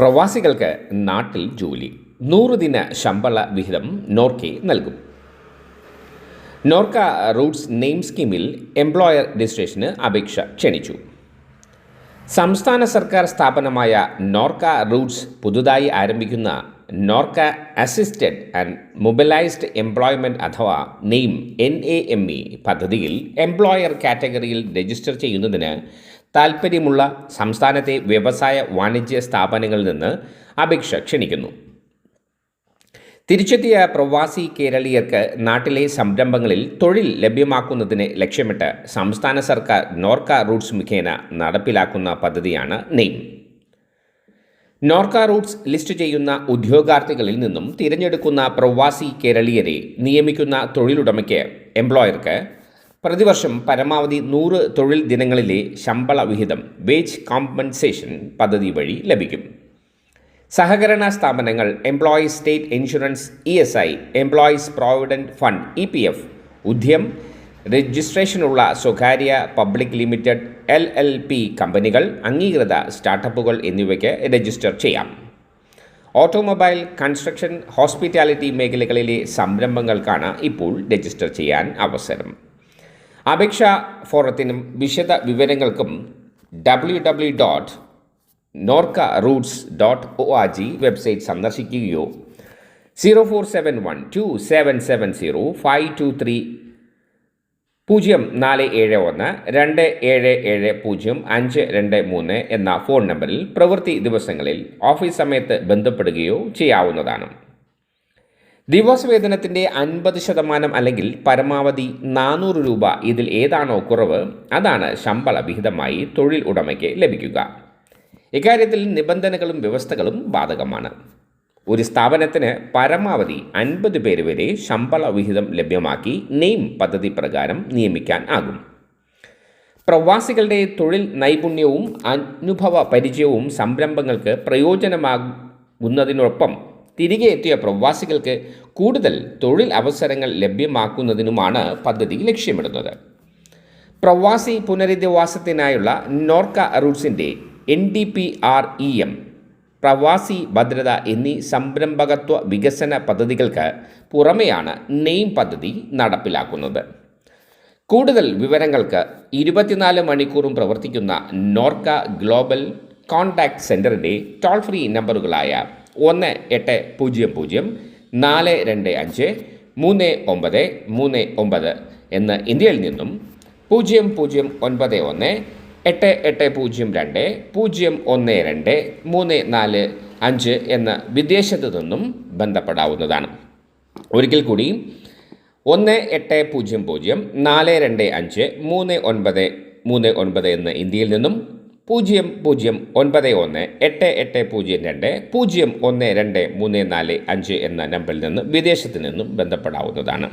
പ്രവാസികൾക്ക് നാട്ടിൽ ജോലി. നൂറ് ദിന ശമ്പള വിഹിതം നോർക്കെ നൽകും. നോർക്ക റൂട്ട്സ് നെയിം സ്കീമിൽ എംപ്ലോയർ രജിസ്ട്രേഷന് അപേക്ഷ ക്ഷണിച്ചു. സംസ്ഥാന സർക്കാർ സ്ഥാപനമായ നോർക്ക റൂട്ട്സ് പുതുതായി ആരംഭിക്കുന്ന Norka assisted and mobilised employment അഥവാ NAME N A M E പദ്ധതിയിൽ എംപ്ലോയർ കാറ്റഗറിയിൽ രജിസ്റ്റർ ചെയ്യുന്നതിന് താൽപ്പര്യമുള്ള സംസ്ഥാനത്തെ വ്യവസായ വാണിജ്യ സ്ഥാപനങ്ങളിൽ നിന്ന് അപേക്ഷ ക്ഷണിക്കുന്നു. തിരിച്ചെത്തിയ പ്രവാസി കേരളീയർക്ക് നാട്ടിലെ സംരംഭങ്ങളിൽ തൊഴിൽ ലഭ്യമാക്കുന്നതിന് ലക്ഷ്യമിട്ട് സംസ്ഥാന സർക്കാർ നോർക്ക റൂട്ട്സ് മുഖേന നടപ്പിലാക്കുന്ന പദ്ധതിയാണ് നെയ്മ് നോർക്ക റൂട്ട്സ് ലിസ്റ്റ് ചെയ്യുന്ന ഉദ്യോഗാർത്ഥികളിൽ നിന്നും തിരഞ്ഞെടുക്കുന്ന പ്രവാസി കേരളീയരെ നിയമിക്കുന്ന തൊഴിലുടമയ്ക്ക് എംപ്ലോയർക്ക് പ്രതിവർഷം പരമാവധി നൂറ് തൊഴിൽ ദിനങ്ങളിലെ ശമ്പള വിഹിതം വേജ് കോമ്പൻസേഷൻ പദ്ധതി വഴി ലഭിക്കും. സഹകരണ സ്ഥാപനങ്ങൾ employees state insurance E S I employees provident fund E P F Udyam രജിസ്ട്രേഷനുള്ള സ്വകാര്യ public limited L L P കമ്പനികൾ അംഗീകൃത സ്റ്റാർട്ടപ്പുകൾ എന്നിവയ്ക്ക് രജിസ്റ്റർ ചെയ്യാം. ഓട്ടോമൊബൈൽ കൺസ്ട്രക്ഷൻ ഹോസ്പിറ്റാലിറ്റി മേഖലകളിലെ സംരംഭങ്ങൾക്കാണ് ഇപ്പോൾ രജിസ്റ്റർ ചെയ്യാൻ അവസരം. അപേക്ഷാ ഫോറത്തിനും വിശദ വിവരങ്ങൾക്കും W W dot Norka roots dot O R G website സന്ദർശിക്കുകയോ zero four seven one two seven seven zero five two three പൂജ്യം നാല് ഏഴ് ഒന്ന് രണ്ട് ഏഴ് ഏഴ് പൂജ്യം അഞ്ച് രണ്ട് മൂന്ന് എന്ന ഫോൺ നമ്പറിൽ പ്രവൃത്തി ദിവസങ്ങളിൽ ഓഫീസ് സമയത്ത് ബന്ധപ്പെടുകയോ ചെയ്യാവുന്നതാണ്. ദിവസവേതനത്തിന്റെ അൻപത് ശതമാനം അല്ലെങ്കിൽ പരമാവധി നാനൂറ് രൂപ ഇതിൽ ഏതാണോ കുറവ് അതാണ് ശമ്പള വിഹിതമായി തൊഴിൽ ഉടമയ്ക്ക് ലഭിക്കുക. ഇക്കാര്യത്തിൽ നിബന്ധനകളും വ്യവസ്ഥകളും ബാധകമാണ്. ഒരു സ്ഥാപനത്തിന് പരമാവധി അൻപത് പേര് വരെ ശമ്പള വിഹിതം ലഭ്യമാക്കി നെയിം പദ്ധതി പ്രകാരം നിയമിക്കാൻ ആകും. പ്രവാസികളുടെ തൊഴിൽ നൈപുണ്യവും അനുഭവ പരിചയവും സംരംഭങ്ങൾക്ക് പ്രയോജനമാകുന്നതിനൊപ്പം തിരികെ എത്തിയ പ്രവാസികൾക്ക് കൂടുതൽ തൊഴിൽ അവസരങ്ങൾ ലഭ്യമാക്കുന്നതിനുമാണ് പദ്ധതി ലക്ഷ്യമിടുന്നത്. പ്രവാസി പുനരധിവാസത്തിനായുള്ള Norka റൂട്ട്സിന്റെ N D P R E M പ്രവാസി ഭദ്രത എന്നീ സംരംഭകത്വ വികസന പദ്ധതികൾക്ക് പുറമെയാണ് നെയിം പദ്ധതി നടപ്പിലാക്കുന്നത്. കൂടുതൽ വിവരങ്ങൾക്ക് ഇരുപത്തിനാല് മണിക്കൂറും പ്രവർത്തിക്കുന്ന നോർക്ക ഗ്ലോബൽ കോൺടാക്ട് സെന്ററിന്റെ ടോൾ ഫ്രീ നമ്പറുകളായ ഒന്ന് എട്ട് പൂജ്യം പൂജ്യം നാല് രണ്ട് അഞ്ച് മൂന്ന് ഒമ്പത് മൂന്ന് ഒമ്പത് എന്ന ഇന്ത്യയിൽ നിന്നും പൂജ്യം പൂജ്യം ഒൻപത് ഒന്ന് എട്ട് എട്ട് പൂജ്യം രണ്ട് പൂജ്യം ഒന്ന് രണ്ട് മൂന്ന് നാല് അഞ്ച് എന്ന വിദേശത്തു നിന്നും ബന്ധപ്പെടാവുന്നതാണ്. ഒരിക്കൽ കൂടി ഒന്ന് എട്ട് പൂജ്യം പൂജ്യം നാല് രണ്ട് അഞ്ച് മൂന്ന് ഒൻപത് മൂന്ന് ഒൻപത് എന്ന ഇന്ത്യയിൽ നിന്നും പൂജ്യം പൂജ്യം ഒൻപത് ഒന്ന് എട്ട് എട്ട് പൂജ്യം രണ്ട് പൂജ്യം ഒന്ന് രണ്ട് മൂന്ന് നാല് അഞ്ച് എന്ന നമ്പറിൽ നിന്ന് വിദേശത്ത് നിന്നും ബന്ധപ്പെടാവുന്നതാണ്.